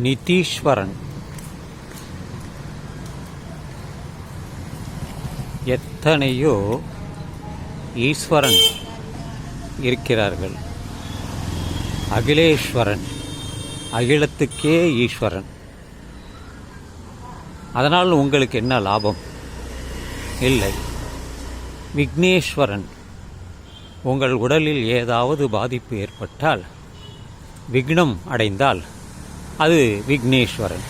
நிதீஸ்வரன் எத்தனையோ ஈஸ்வரன் இருக்கிறார்கள். அகிலேஸ்வரன் அகிலத்துக்கே ஈஸ்வரன். அதனால் உங்களுக்கு என்ன லாபம்? இல்லை. விக்னேஸ்வரன் உங்கள் உடலில் ஏதாவது பாதிப்பு ஏற்பட்டால் விக்னம் அடைந்தால் அது விக்னேஸ்வரன்.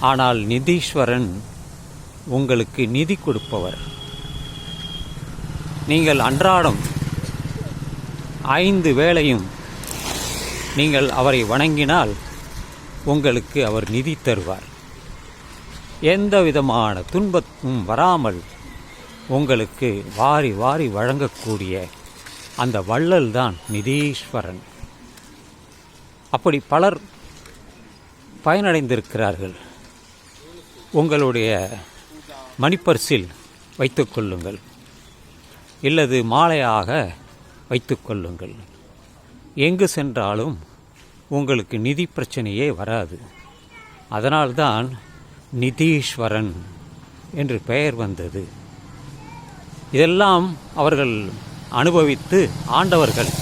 ஆனால் நிதீஸ்வரன் உங்களுக்கு நிதி கொடுப்பவர். நீங்கள் அன்றாடம் ஐந்து வேளையும் நீங்கள் அவரை வணங்கினால் உங்களுக்கு அவர் நிதி தருவார். எந்த விதமான துன்பத்தும் வராமல் உங்களுக்கு வாரி வாரி வழங்கக்கூடிய அந்த வள்ளல் தான் நிதீஸ்வரன். அப்படி பலர் பயனடைந்திருக்கிறார்கள். உங்களுடைய மணிப்பர்சில் வைத்துக்கொள்ளுங்கள் இல்லது மாலையாக வைத்துக்கொள்ளுங்கள் எங்கு சென்றாலும் உங்களுக்கு நிதி பிரச்சனையே வராது. அதனால்தான் நிதீஸ்வரன் என்று பெயர் வந்தது. இதெல்லாம் அவர்கள் அனுபவித்து ஆண்டவர்கள்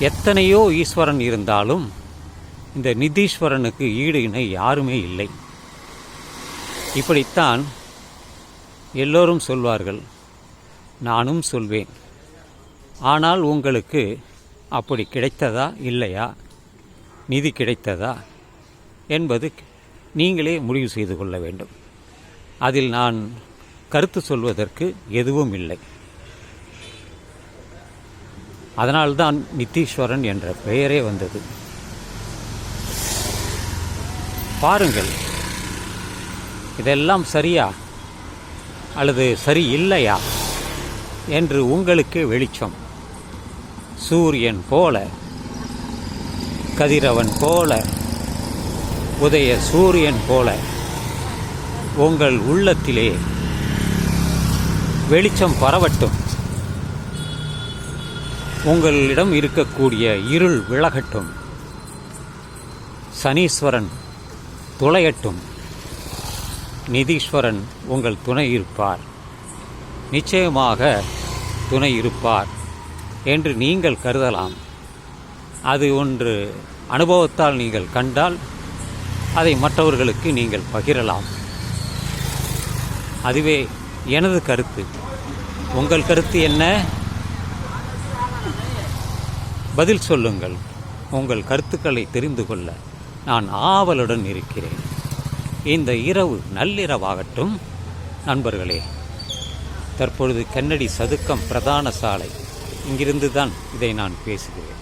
எத்தனையோ ஈஸ்வரன் இருந்தாலும் இந்த நிதீஸ்வரனுக்கு ஈடு இணை யாருமே இல்லை. இப்படித்தான் எல்லோரும் சொல்வார்கள். நானும் சொல்வேன். ஆனால் உங்களுக்கு அப்படி கிடைத்ததா இல்லையா? நிதி கிடைத்ததா? என்பது நீங்களே முடிவு செய்து கொள்ள வேண்டும். அதில் நான் கருத்து சொல்வதற்கு எதுவும் இல்லை. அதனால்தான் நித்தீஸ்வரன் என்ற பெயரே வந்தது. பாருங்கள். இதெல்லாம் சரியா? அல்லது சரி இல்லையா? என்று உங்களுக்கு வெளிச்சம். சூரியன் போல கதிரவன் போல உதய சூரியன் போல உங்கள் உள்ளத்திலே வெளிச்சம் பரவட்டும். உங்களிடம் இருக்கக்கூடிய இருள் விலகட்டும். சனீஸ்வரன் துளையட்டும். நிதீஸ்வரன் உங்கள் துணை இருப்பார். நிச்சயமாக துணை இருப்பார் என்று நீங்கள் கருதலாம். அது ஒன்று அனுபவத்தால் நீங்கள் கண்டால் அதை மற்றவர்களுக்கு நீங்கள் பகிரலாம். அதுவே எனது கருத்து. உங்கள் கருத்து என்ன? பதில் சொல்லுங்கள். உங்கள் கருத்துக்களை தெரிந்து கொள்ள நான் ஆவலுடன் இருக்கிறேன். இந்த இரவு நள்ளிரவாகட்டும். நண்பர்களே தற்பொழுது கன்னடி சதுக்கம் பிரதான சாலை. இங்கிருந்து தான் இதை நான் பேசுகிறேன்.